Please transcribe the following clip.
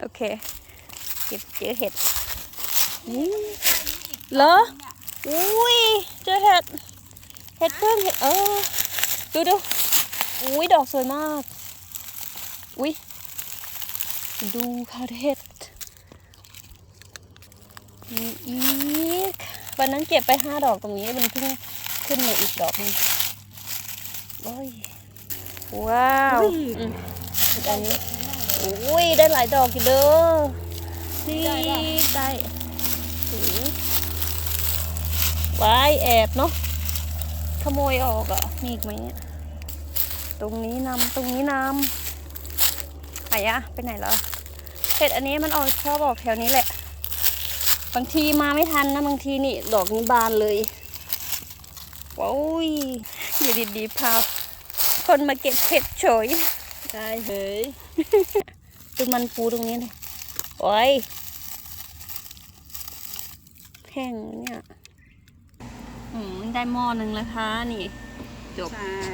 โอเคเก็บเจอเห็ดนี่เหรออุ้ยเจอเห็ดเห็ดเพิ่งเห็ดเออดูดูอุ้ยดอกสวยมากอุ้ยดูค่ะเห็ดมีอีกวันนั้นเก็บไปห้าดอกตรงนี้มันเพิ่งขึ้นมาอีกดอกหนึงโอ้ยว้าวอืมอีกอัน นี้อุ้ยได้หลายดอกอยู่เด้อนี่ได้ถือว้ายแอบเนาะขโมยออกอะมีอีกไหมเนี่ยตรงนี้นำตรงนี้นำไหนอะไปไหนแล้วเห็ดอันนี้มันออกชอบออกแถวนี้แหละ บางทีมาไม่ทันนะบางทีนี่ดอกนี้บานเลยว้าวยอยู่ดีๆพาคนมาเก็บเห็ดเฉย ได้เฮ้ยดูมันปูตรงนี้เลยโอ้ยแห้งเนี่ย อืมได้หม้อหนึ่งแล้วค่ะ นี่ จบใช่